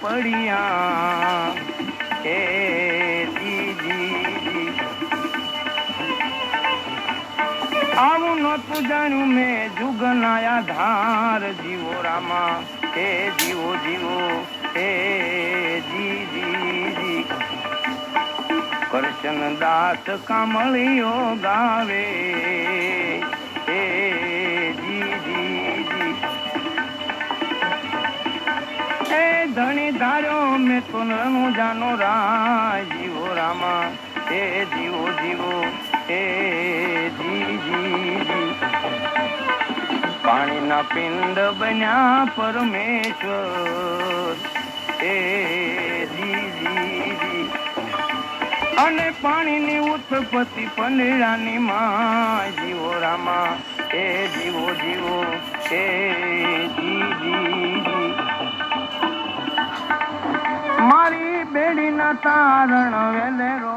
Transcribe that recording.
પડ્યા. એ જી જી જી આવું નતું જાણ્યું મેં જુગનાયા ધાર જીવો રામા હે જીવો જીવો. હે જી જી જી કરશન દાસ કામળીઓ ગાવે. ધણી ધાર્યો, મેં તો નરનું જાનો રાય જીવો રામા. હે જીવો જીવો જી પાણીના પિંડ બન્યા પરમેશ્વર. એ અને પાણીની ઉત્પત્તિ પંદરાની માં જીવો રામા. એ જીવો જીવો, હે બેડીના તારણ વેલેરો